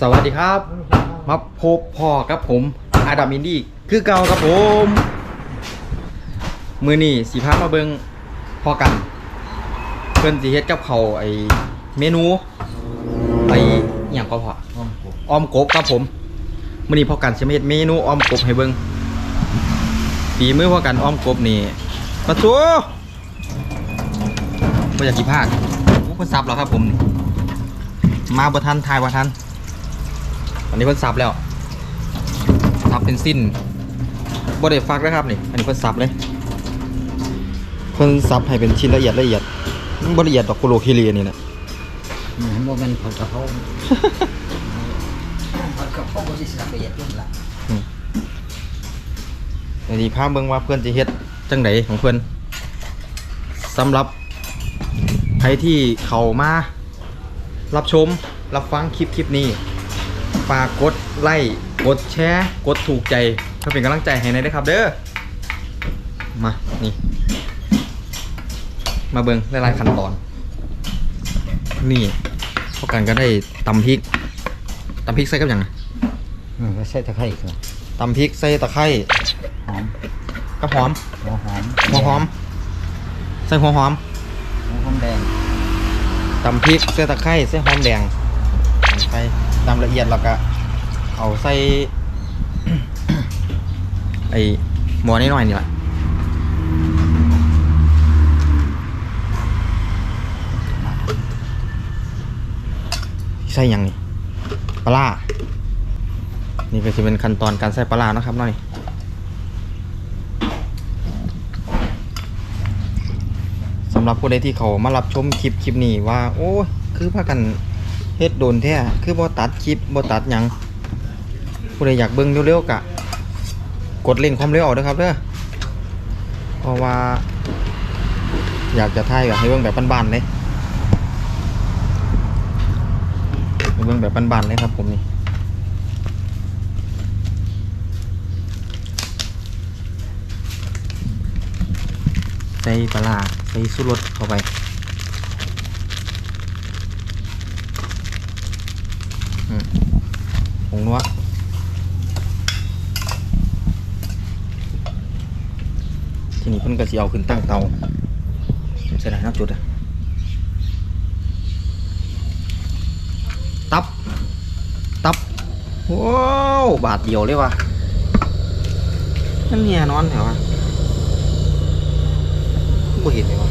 สวัสดีครับ มาพบพ่อกับผม อาดัมอินดี้คือเก่าครับผม มือนี่สีพามาเบิงพอกัน เพิ่นสิเฮ็ดกับเขาไอเมนูไออย่างก็พออ้อมกบครับผมมือนี้พอกันสิมาเฮ็ดเมนูออมกบให้เบิงฝีมือพอกันออมกบนี่ปะตูบ่อยากสิพลาดโอ้เพิ่นซับแล้วครับผมนี่มาบ่ทันทายบ่ทัน นนี้เพิ่นซับแล้วซับเป็นสิ้นบ่ได้ฟักนะครับนี่ อันนี้เพิ่นซับเลย เพิ่นซับให้เป็นชิ้นละเอียดละเอียดมันบ่ละเอียดดอกกุโลคิรีอันนี่นะเหมือนโมเมนต์ผัดกะเพราผัดกะเพราบริษัทละเอียดยิ่งละเดี๋ยวนี้พาเบิ่งว่าเพื่อนจะเฮ็ดจังไดของเพื่อนสำหรับใครที่เข้ามารับชม รับฟังคลิปคลิปนี้ ฝากกดไลค์กดแชร์กดถูกใจเพื่อเป็นกำลังใจให้ในอยด้วยครับเด้อมานี่ มาเบิ่งหลายๆขั้นตอน นี่พวกกันก็ได้ตำพริกตำพริกใส่กับหยังอะอืมก็ใส่ตะไคร้ครับตำพริกใส่ตะไคร้หอมกับหอมหัวหอมหัวหอม ใส่หัวหอมหัวหอมแดงตำพริกใส่ตะไคร้ใส่หอมแดงใส่ ตำละเอียดแล้วก็เอาใส่ ไอหมอนิดหน่อยนี่แหละใส่ยังนี่ปลา นี่ก็จะเป็นขั้นตอนการใส่ปลานะครับน้อยสำหรับผู้ใดที่เขามารับชมคลิปคลิปนี้ว่า โอ้ยคือพากัน เฮ็ดโดนแท้คือบ่ตัดคลิปบ่ตัดหยังผู้ใดอยากเบิ่งเร็วๆกะ กดเร่งความเร็วเอาเด้อครับเด้อเพราะว่า อยากจะถ่ายแบบให้เบิ่งแบบบ้านๆเลยเบิ่งแบบบ้านๆเลยครับผมนี่ใส่ปลาร้าใส่สุรสเข้าไปอืม ผงนัวทีนี้เพิ่นก็สิเอาขึ้นตั้งเตาผมใส่ได้นักจุดอะตับ ตับว้าวบาทเดียวเลยวะนั่นเนี่ยนอนแถวะบ่เห็นเลยวะ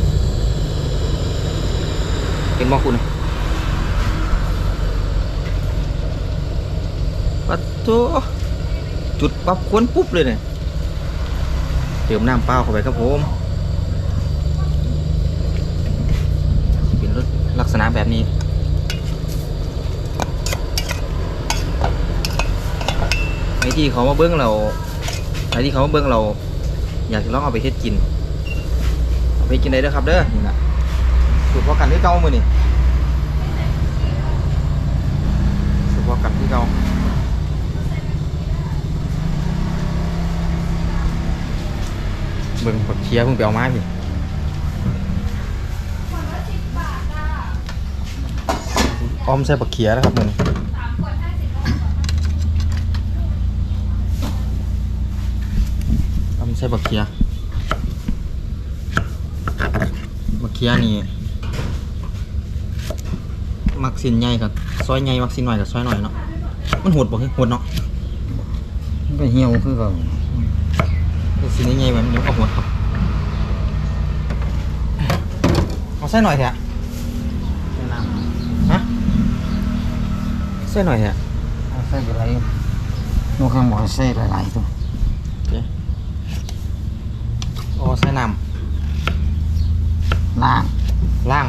เห็นบ่คุณ ปัดโตจุดปั๊บควนปุ๊บเลยเนี่ยเติมน้ำเปล่าเข้าไปครับผมเป็นรถลักษณะแบบนี้ไอ้ที่เขามาเบิ้องเราไอ้ที่เขามาเบิ้องเรา อยากจะลองเอาไปเฮ็ดกินเอาไปกินได้เด้อครับเด้อนี่นะสูตรพอกันที่เก่ามือนี่สูตรพอกันที่เก่า เบิ่งผักเคี้ยเพิ่งไปเอามาพี่ออมใส่ผักเคี้ยนะครับมึงออมใส่ผักเคี้ยผักเคี้ยนี่มักสินใหญ่กับซอยใหญ่มักสินหน่อยกับซอยหน่อยเนาะมันหดบ่คือหดเนาะมันก็เหี่ยวคือเก่า สินใหญ่ๆแบบนี้ก็โหดครับเอาใส่หน่อยเถอะใส่น้ ฮะใส่หน่อยเถอะำเอาใส่อะไรนกข้างหมอใส่หลายๆตัว โอ้ใส่น้ ล้างำล่าง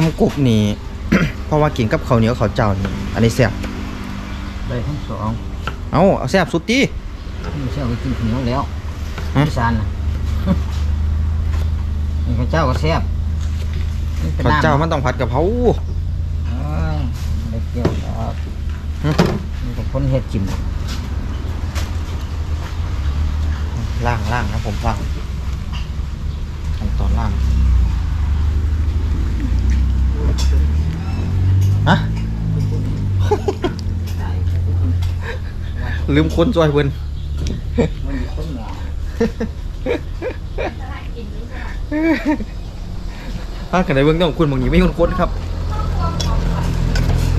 ออมกบนี่ เพราะว่ากินกับข้าวเหนียวข้าวเจ้านี่อันนี้แซ่บได้ทั้งสองเอาเอาแซ่บสุดตีไม่ใช่เอาไปกินข้าวเหนียวแล้วฮะอีสานนะนี่ข้าวเจ้าก็แซ่บนี่เป็นข้าวน้ำเจ้ามันต้องผัดกะเพราเอ้ยไม่เกี่ยวครับหึนี่ก็คนเฮ็ดกินล่างล่างนะผมล่างขั้นตอนล่าง ฮะ ลืมคนจอยเพิ่นมันมีคนหนาถ้ากันในเบื้องต้นของคุณบางทีไม่มีคนค้นครับ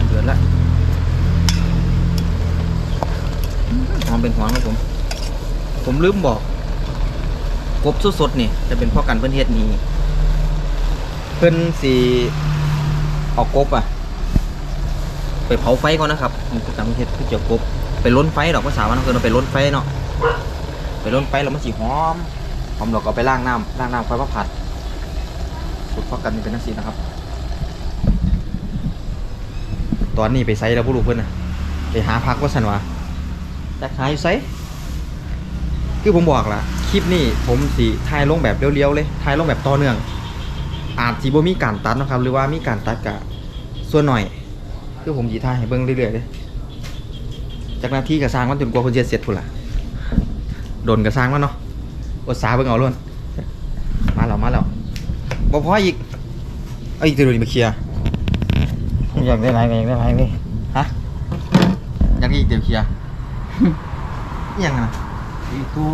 เดือดละหอมเป็นหอมครับผม ผมลืมบอก กบสดๆนี่ จะเป็นพ่อกันเพื่อนเฮ็ดนี่เพื่อนสี เอากบอะ ไปเผาไฟก่อนนะครับมันคือการเฮ็ดคือเจียวกบไปล้นไฟดอกภาษาวันคือเราไปล้นไฟเนาะไปล้นไฟแล้วมันสีหอมหอมเราก็เอาไปล้างน้ำล้างน้ำค่อยมาผัดสูตรพ่อกันเป็นนักสีนะครับ ตอนนี้ไปไซแล้วผู้ลูกเพื่อนนะไปหาพักว่าสันวะแต่หาอยู่ไซคือผมบอกละคลิปนี้ผมสีถ่ายลงแบบเรียวๆเลยถ่ายลงแบบต่อเนื่อง อาจสีบ่มีการตัดนะครับ หรือว่ามีการตัดกะส่วนหน่อย คือผมสีถ่ายให้เบิ่งเรื่อยๆเลยจากหนาที่กระสร้างมันจนกว่าคนจะเสร็จพุ่นละโดนกระสร้างมันเนาะอดสาเบิ่งเอาล้วนมาแล้วมาแล้วบ่พออีกเอาอีกตัวนี้มาเคลียร์อยากได้ไรอยากได้ไรพี่ฮะอยากอีกเดี๋ยวเคลียร์ยังอะนะอีตู้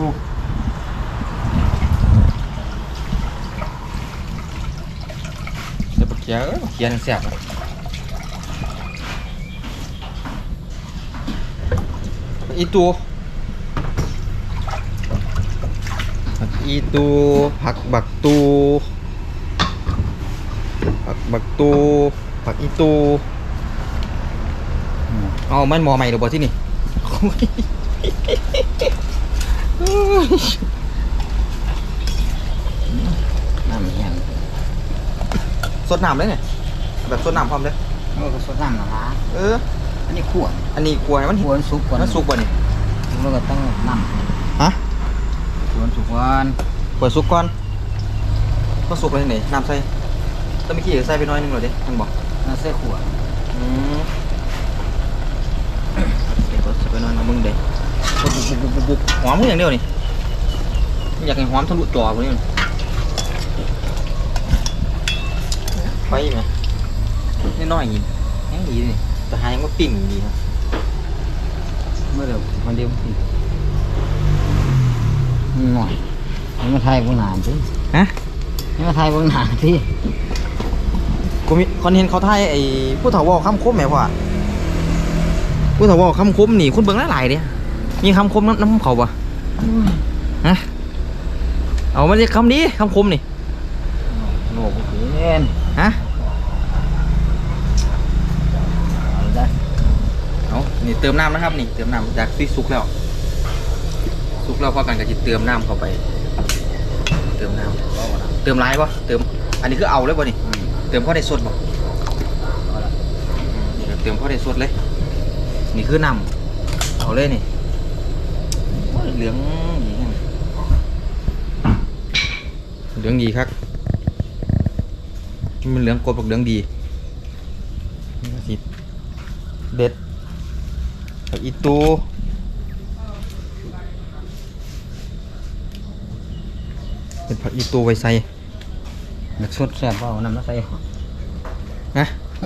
ดี๋ยวบักเคลียร์เออบักเคลียบอีตูผักอีตูผักบักตูผักบักตูผักอีตูเอามันมอใหม่หรือเปล่าที่นี่ำแห้ง สดน้ำเลยเนี่ยแบบสดน้ำพร้อมเลยโอ้ก็สดน้ำนะฮะเออ อันนี้ขั่วอันนี้กลัวให้มันขั่วมันสุกก่อนมันสุกกว่านี่แล้วก็ต้องน้ฮะำขั่วมันสุกก่อนเปิดสุกก่อนก็สุกเลยไหนน้ำใส่ต้องมีขี้เหลือใส่ไปหน้อยหนึงหน่อยดิมันบอกแล้วใส่ขั่วอืมเดี๋ยวก็ใส่ไปหน้อยนะมึงเด้บุบบุบบุบบุบหอมเพียางเดียวนี่อยากให้หอมทะลุจอพวกนี้มัน ไปไหมนี่น้อยๆอย่างนี้แห้งดีนี่แต่หายังว่าปิ่งดีครับเมื่อเดี๋ยวมันเดียวสิหน่อยนี่มาไทยบนหนานสิฮะนี่มาไทยบนหนานสิกูมีคอนเทนต์เขาถ่ายไอ้ผู้เฒ่าเว่าคำคมแหมพ่อผู้เฒ่าเว่าคำคมนี่คุณเบิ่งหลายๆเด้มีคำคมน้ำน้ำเขาปะฮะเอามาเรียกคำนี้คำคมนี่โลกเย็นฮะ เอาได้ เอา นี่เติมน้ำนะครับ นี่เติมน้ำจากที่สุกแล้วสุกแล้วพอกันกับจิเติมน้ำเข้าไป เติมน้ำเติมไรปะเติม อันนี้คือเอาเลยปะนี่เติมพอได้สดปะเอาละนี่เติมพอได้สดเลย นี่คือน้ำเอาเลยนี่เหลืองดีแฮะเหลืองดีครับมันเหลืองกดบอกเหลืองดีสิเด็ด ผักอีตูเป็นผักอีตูไว้ใส่อยากสดแซ่บเปล่าน้ำมาใส่นะ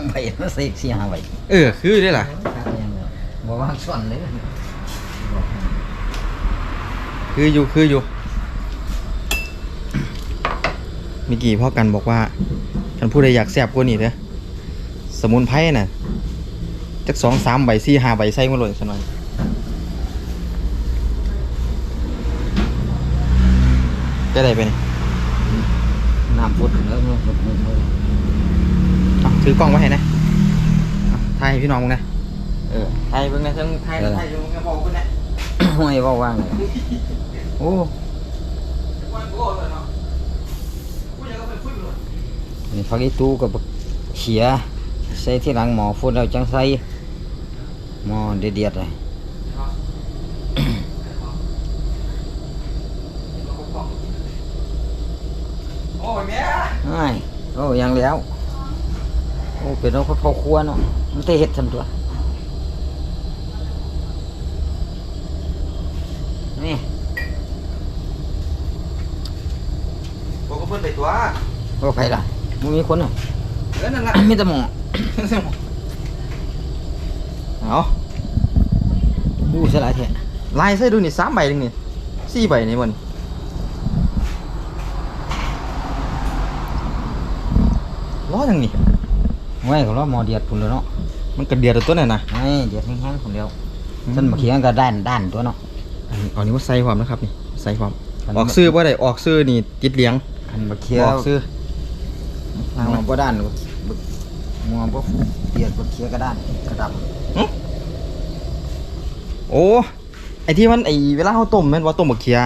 ใบมาใส่สี่ห้าใบเออ คือได้ล่ะบอกว่าส่วนเลยคืออยู่คืออยู่เมื่อกี้พ่อกันบอกว่าฉันพูดอะไรอยากแซ่บกว่านี้เด้อสมุนไพรน่ะ จักสองสามใบสี่ห้าใบใส่มาเลยสักหน่อยจะได้ไปนี่น้ำพุดแล้วมันพุดมันพุดเอาถือกล้องไว้ให้นะเอาถ่ายให้พี่น้องมึงนะเออถ่ายเบิ่งนะทั้งถ่ายถ่ายอยู่มึงนะบอกเพิ่นนะห้วยว่าว่างเลยโอ้นี่พักอีตู้กับเขียใส่ที่หลังหมอพูดแล้วจังใส่ หมอเดียดๆเลยโอ้ยแม่อ้ายโอ้ยังแล้ว โอ้เป็นเอาพ่อครัวเนาะมันจะเฮ็ดทำตัว นี่บอกกับเพื่อนไปตัวว่าไปล่ะมันมีคนอะเออนั่นละมีแต่หมอ เอาดูสลายแท้ลายใส่ดูนี่สามใบนึงนี่สี่ใบนี่มันล้อยังนี่ไว้ก็รอหมอเดียดพุ่นแล้วเนาะมันกระเดียดตัวนั่นนะไอ้เดียดแห้งๆคนเดียวฉันมาเขียนก็ด้านด้านตัวเนาะอันนี้เอานี้ว่าใส่ความนะครับนี่ใส่ความอันออกซื้อว่าได้ออกซื้อนี่ติดเลี้ยงอันมาเขียนออกซื้อหมอบ่ด้านก็บึกหมอบ่เดียดบ่เขียนก็ด้านกระดับ โอ้ไอที่มันไอเวลาเขาต้มแม่นว่าต้มบักเขีย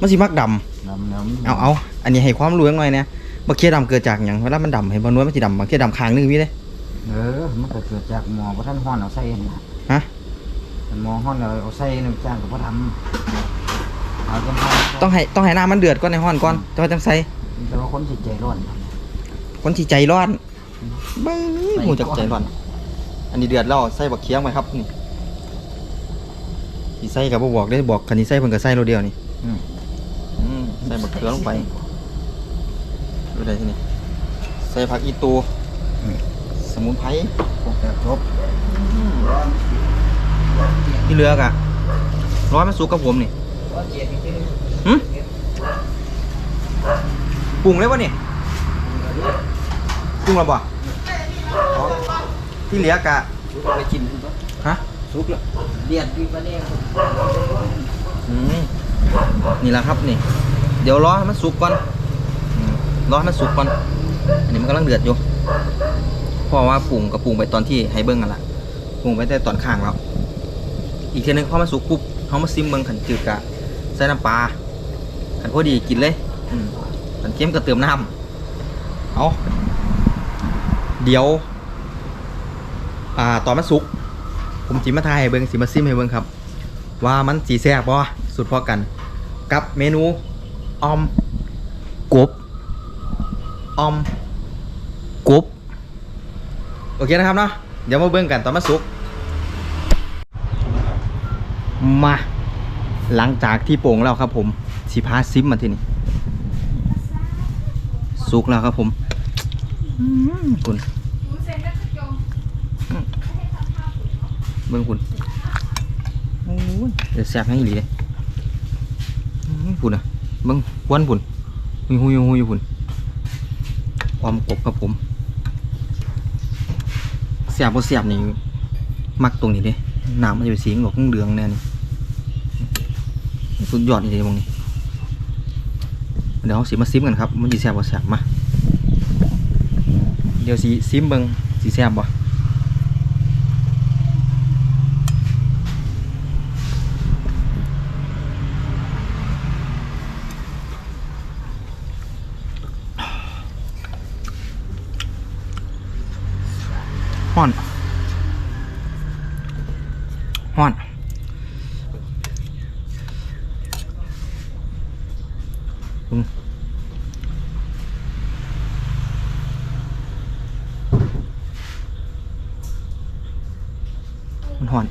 มันสิมักดำดำแล้วมันเอาเอาอันนี้ให้ความรู้ยังหน่อยเนี่ยบักเขียดำเกิดจากหยังเวลามันดำเห็นบ่นวลมันสิดำบักเขียดำข้างหนึงมีเลย เออมันก็เกิดจากหมอบ่ทันฮ้อนเอาใส่นั่นน่ะฮะ มันหมอฮ้อนแล้วเอาใส่น้ำจ้างก็บ่ทำเอาจังได๋ต้องให้ต้องให้น้ำมันเดือดก่อนในห้อนก่อนจะจังใส่แต่ว่าคนสิใจร้อนทำคนที่ใจร้อนเบ้ยหูจักใจร้อน อันนี้เดือดแล้วใส่บักเขียงไปครับนี่ สิใส่กับบ่บอกได้บอกคันนี้ใส่เพิ่นก็ใส่โลเดียวนี่อืมอืมใส่บักเขือลงไปดูได้ที่นี่ใส่ผักอีตูสมุนไพรพวกแต่ครบที่เหลือกอะร้อยมันสุกกับผมนี่หึปรุงเลยวะเนี่ยปรุงแล้วบ่อ๋อที่เหลือกะสุกไปกินฮะ สุกแล้วเดียดดีกว่านี้อืมนี่แหละครับนี่ เดี๋ยวรอให้มันสุกก่อนอืมรอให้มันสุกก่อน อันนี้มันกำลังเดือดอยู่เพราะว่าปรุงกับปรุงไปตอนที่ให้เบิ้งกันละปรุงไปแต่ตอนข้างแล้ว อีกทีนึงพอมันสุกปุ๊บเขามาซิมเบิ้งขันจืดกะใส่น้ำปลาขันพอดีกินเลยอืมขันเค็มก็เติมน้ำเอาเดี๋ยว อ่าตอนมันสุก ผมจิมาทายให้เบิ้งสิมาซิมให้เบิ้งครับ ว่ามันสีแซ่บบ่สุดพอกัน กับเมนูออมกบออมกบโอเคนะครับเนาะเดี๋ยวมาเบิ่งกันตอนมาสุกมาหลังจากที่โป่งแล้วครับผมสีพาซิมมาทีนี้สุกแล้วครับผมอืมคุณ เบิ่งคุณโอ้ยเดี๋ยวแซ่บให้อีหลีเลยอื้อพุ่นอะเบิ่งควนพุ่นหุยหุยหุยพุ่นความกบครับผมแซ่บบ่แซ่บนี่มักตรงนี้เด้น้ำมันจะเป็นสีเหลืองเหลืองๆแน่นี่สุดยอดนี่เลยมองนี่เดี๋ยวเราสิมาซิมกันครับ มันสิแซ่บบ่แซ่บมา เดี๋ยวสิซิมเบิ่งสิแซ่บบ่ อนห้อนอืมมันฮ้อน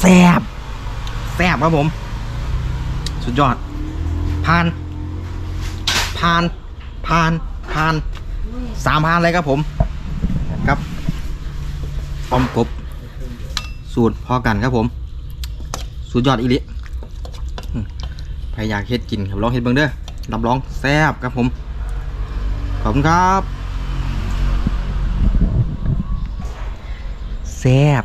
แซ่บ ครับผม สุดยอดผ่านผ่านผ่านผ่านสามผ่านเลยครับผมครับออมกบ สูตรพอกันครับผม สุดยอดอีลิใครอยากเฮ็ดกินครับลองเฮ็ดเบิ่งเด้อรับรองแซ่บครับผม ขอบคุณครับ แซ่บ